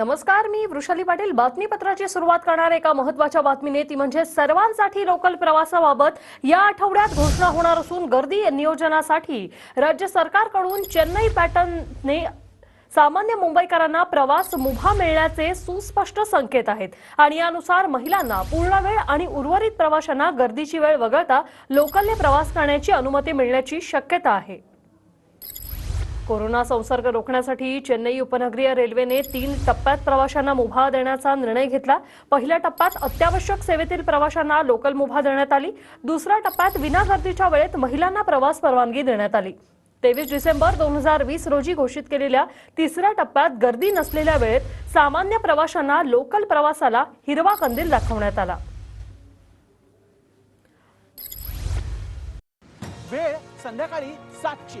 नमस्कार मी वृषाली पाटील. बातमीपत्राची सुरुवात करणार एका महत्त्वाच्या बातमीने. ती म्हणजे सर्वांसाठी लोकल प्रवासाबाबत या आठवड्यात घोषणा होणार असून गर्दी नियोजनासाठी राज्य सरकारकडून चेन्नई पॅटर्नने सामान्य मुंबईकरांना प्रवास मुभा मिळण्याचे सुस्पष्ट संकेत आहेत. आणि यानुसार महिलांना पूर्ण वेळ आणि उर्वरित प्रवाशांना गर्दीची वेळ वगळता लोकलने प्रवास करण्याची अनुमती मिळण्याची शक्यता आहे. कोरोना संसर्ग रोखण्यासाठी चेन्नई उपनगरीय रेल्वेने तीन टप्प्यात प्रवाशांना मुभा देण्याचा निर्णय घेतला. पहिल्या टप्प्यात अत्यावश्यक सेवेतील प्रवाशांना लोकल मुभा देण्यात आली. दुसऱ्या टप्प्यात विना गर्दीच्या वेळेत महिलांना प्रवास परवानगी देण्यात आली. तेवीस डिसेंबर दोन हजार वीस रोजी घोषित केलेल्या तिसऱ्या टप्प्यात गर्दी नसलेल्या वेळेत सामान्य प्रवाशांना लोकल प्रवासाला हिरवा कंदील दाखवण्यात आला. वेळ संध्याकाळी सातची.